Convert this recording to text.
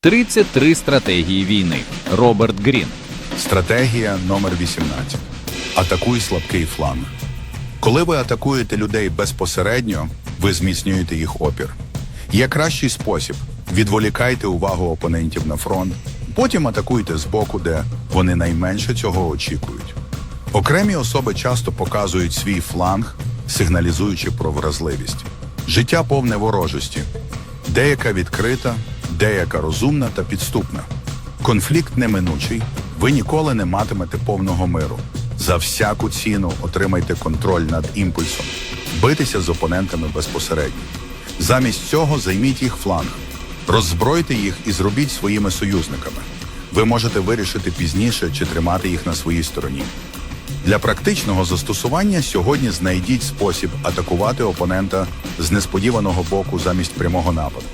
33 стратегії війни. Роберт Грін. Стратегія номер 18. Атакуй слабкий фланг. Коли ви атакуєте людей безпосередньо, ви зміцнюєте їх опір. Є кращий спосіб відволікайте увагу опонентів на фронт, потім атакуйте збоку, де вони найменше цього очікують. Окремі особи часто показують свій фланг, сигналізуючи про вразливість. Життя повне ворожості, деяка відкрита, деяка розумна та підступна. Конфлікт неминучий, ви ніколи не матимете повного миру. За всяку ціну отримайте контроль над імпульсом, битися з опонентами безпосередньо. Замість цього займіть їх фланг, роззбройте їх і зробіть своїми союзниками. Ви можете вирішити пізніше чи тримати їх на своїй стороні. Для практичного застосування сьогодні знайдіть спосіб атакувати опонента з несподіваного боку замість прямого нападу.